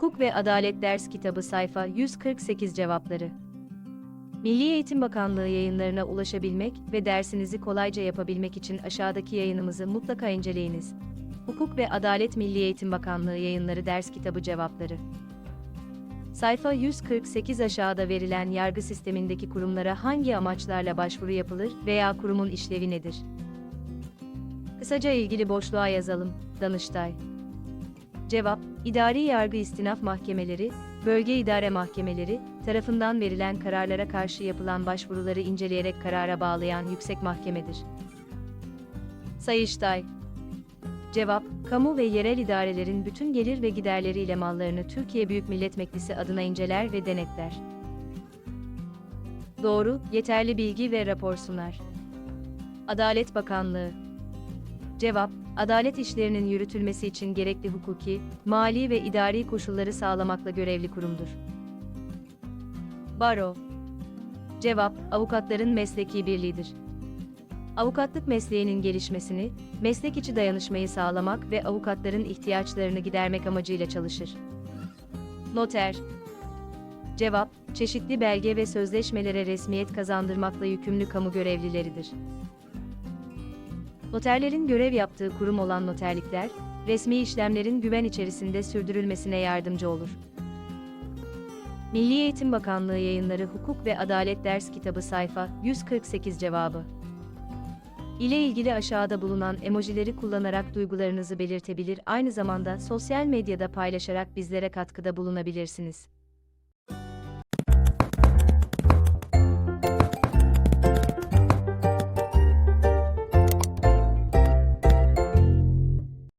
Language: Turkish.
Hukuk ve Adalet Ders Kitabı sayfa 148 cevapları. Milli Eğitim Bakanlığı yayınlarına ulaşabilmek ve dersinizi kolayca yapabilmek için aşağıdaki yayınımızı mutlaka inceleyiniz. Hukuk ve Adalet Milli Eğitim Bakanlığı yayınları ders kitabı cevapları. Sayfa 148 aşağıda verilen yargı sistemindeki kurumlara hangi amaçlarla başvuru yapılır veya kurumun işlevi nedir? Kısaca ilgili boşluğa yazalım. Danıştay. Cevap, İdari Yargı İstinaf Mahkemeleri, Bölge İdare Mahkemeleri tarafından verilen kararlara karşı yapılan başvuruları inceleyerek karara bağlayan yüksek mahkemedir. Sayıştay. Cevap, kamu ve yerel idarelerin bütün gelir ve giderleriyle mallarını Türkiye Büyük Millet Meclisi adına inceler ve denetler. Doğru, yeterli bilgi ve rapor sunar. Adalet Bakanlığı Cevap, adalet işlerinin yürütülmesi için gerekli hukuki, mali ve idari koşulları sağlamakla görevli kurumdur. Baro Cevap, avukatların mesleki birliğidir. Avukatlık mesleğinin gelişmesini, meslek içi dayanışmayı sağlamak ve avukatların ihtiyaçlarını gidermek amacıyla çalışır. Noter Cevap, çeşitli belge ve sözleşmelere resmiyet kazandırmakla yükümlü kamu görevlileridir. Noterlerin görev yaptığı kurum olan noterlikler, resmi işlemlerin güven içerisinde sürdürülmesine yardımcı olur. Milli Eğitim Bakanlığı yayınları Hukuk ve Adalet Ders Kitabı sayfa 148 cevabı. ile ilgili aşağıda bulunan emojileri kullanarak duygularınızı belirtebilir aynı zamanda sosyal medyada paylaşarak bizlere katkıda bulunabilirsiniz.